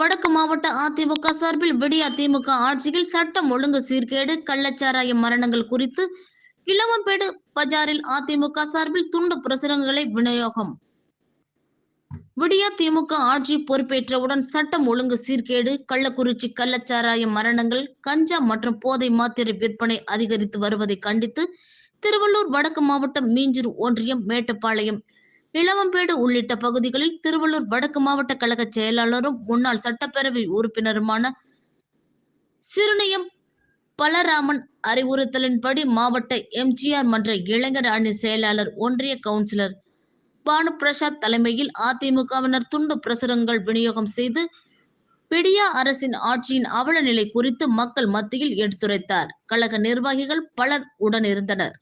வடக்கு மாவட்ட அதிமுக சார்பில் விடியா திமுக ஆட்சியில் சட்டம் ஒழுங்கு சீர்கேடு கள்ளச்சாராய மரணங்கள் குறித்து இளவம்பேடு பஜாரில் அதிமுக சார்பில் துண்டு பிரசுரங்களை விநியோகம். விடியா திமுக ஆட்சி பொறுப்பேற்றவுடன் சட்டம் ஒழுங்கு சீர்கேடு கள்ளக்குறிச்சி கள்ளச்சாராய மரணங்கள் கஞ்சா மற்றும் போதை மாத்திரை விற்பனை அதிகரித்து வருவதை கண்டித்து திருவள்ளூர் வடக்கு மாவட்டம் மீஞ்சூர் ஒன்றியம் மேட்டுப்பாளையம் இளவம்பேடு உள்ளிட்ட பகுதிகளில் திருவள்ளூர் வடக்கு மாவட்ட கழக செயலாளரும் முன்னாள் சட்டப்பேரவை உறுப்பினருமான சிறுநயம் பலராமன் அறிவுறுத்தலின்படி மாவட்ட எம்ஜிஆர் மன்ற இளைஞர் அணி செயலாளர் ஒன்றிய கவுன்சிலர் பானு பிரசாத் தலைமையில் அதிமுகவினர் துண்டு பிரசுரங்கள் விநியோகம் செய்து பிடியா அரசின் ஆட்சியின் அவல நிலை குறித்து மக்கள் மத்தியில் எடுத்துரைத்தார். கழக நிர்வாகிகள் பலர் உடனிருந்தனர்.